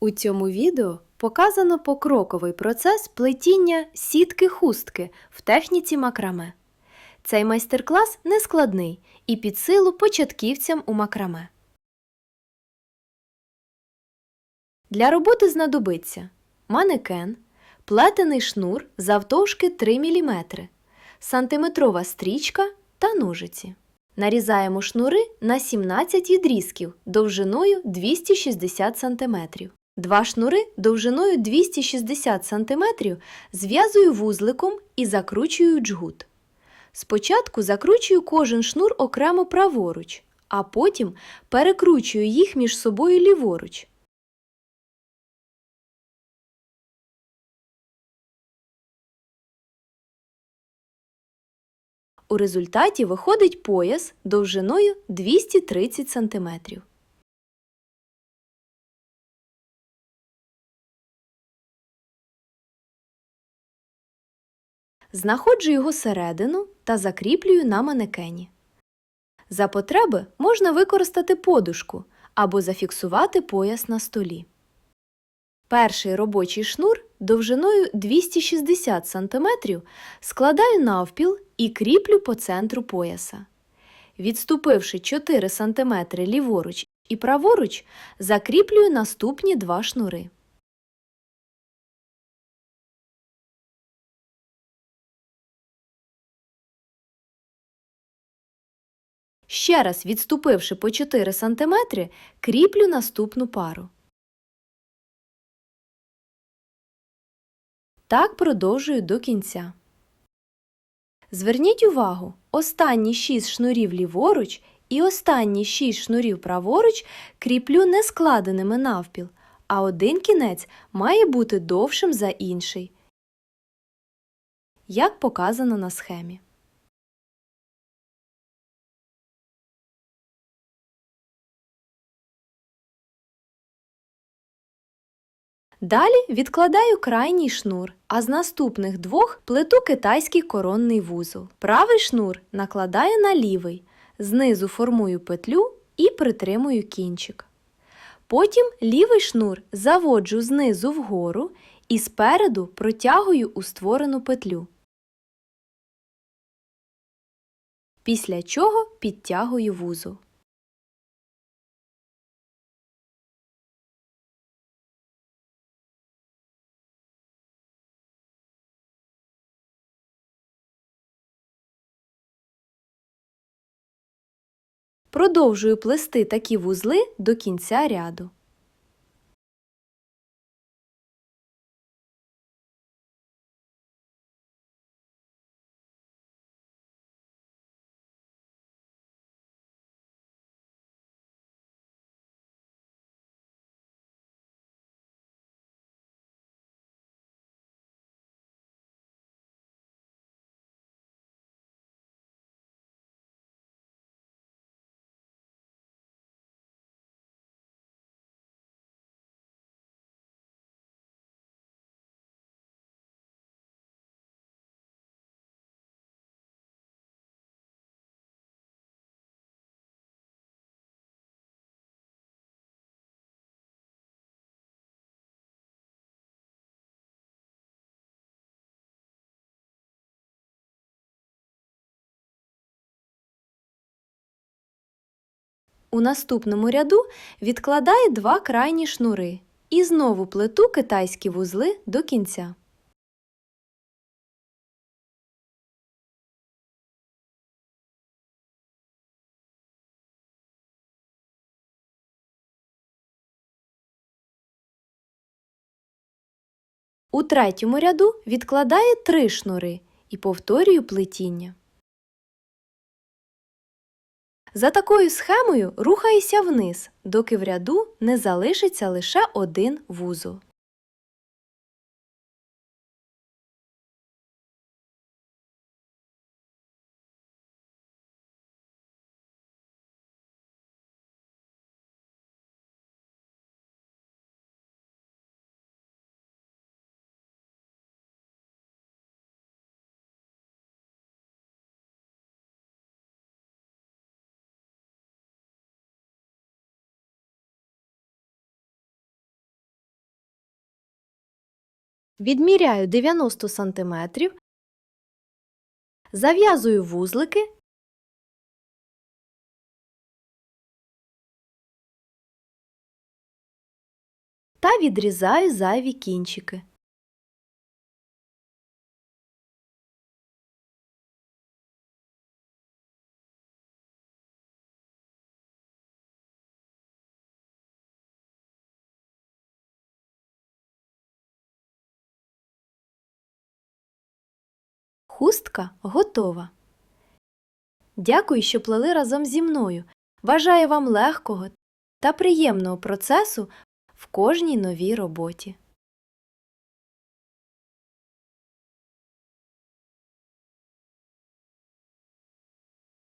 У цьому відео показано покроковий процес плетіння сітки хустки в техніці макраме. Цей майстер-клас нескладний і під силу початківцям у макраме. Для роботи знадобиться манекен, плетений шнур завтовшки 3 мм, сантиметрова стрічка та ножиці. Нарізаємо шнури на 17 відрізків довжиною 260 см. Два шнури довжиною 260 см зв'язую вузликом і закручую джгут. Спочатку закручую кожен шнур окремо праворуч, а потім перекручую їх між собою ліворуч. У результаті виходить пояс довжиною 230 см. Знаходжу його середину та закріплюю на манекені. За потреби можна використати подушку або зафіксувати пояс на столі. Перший робочий шнур довжиною 260 см складаю навпіл і кріплю по центру пояса. Відступивши 4 см ліворуч і праворуч, закріплюю наступні два шнури. Ще раз відступивши по 4 см, кріплю наступну пару. Так продовжую до кінця. Зверніть увагу, останні 6 шнурів ліворуч і останні 6 шнурів праворуч кріплю не складеними навпіл, а один кінець має бути довшим за інший, як показано на схемі. Далі відкладаю крайній шнур, а з наступних двох плету китайський коронний вузол. Правий шнур накладаю на лівий, знизу формую петлю і притримую кінчик. Потім лівий шнур заводжу знизу вгору і спереду протягую у створену петлю. Після чого підтягую вузол. Продовжую плести такі вузли до кінця ряду. У наступному ряду відкладаю два крайні шнури і знову плету китайські вузли до кінця. У третьому ряду відкладаю три шнури і повторюю плетіння. За такою схемою рухаюся вниз, доки в ряду не залишиться лише один вузол. Відміряю 90 см, зав'язую вузлики та відрізаю зайві кінчики. Хустка готова. Дякую, що плели разом зі мною. Бажаю вам легкого та приємного процесу в кожній новій роботі.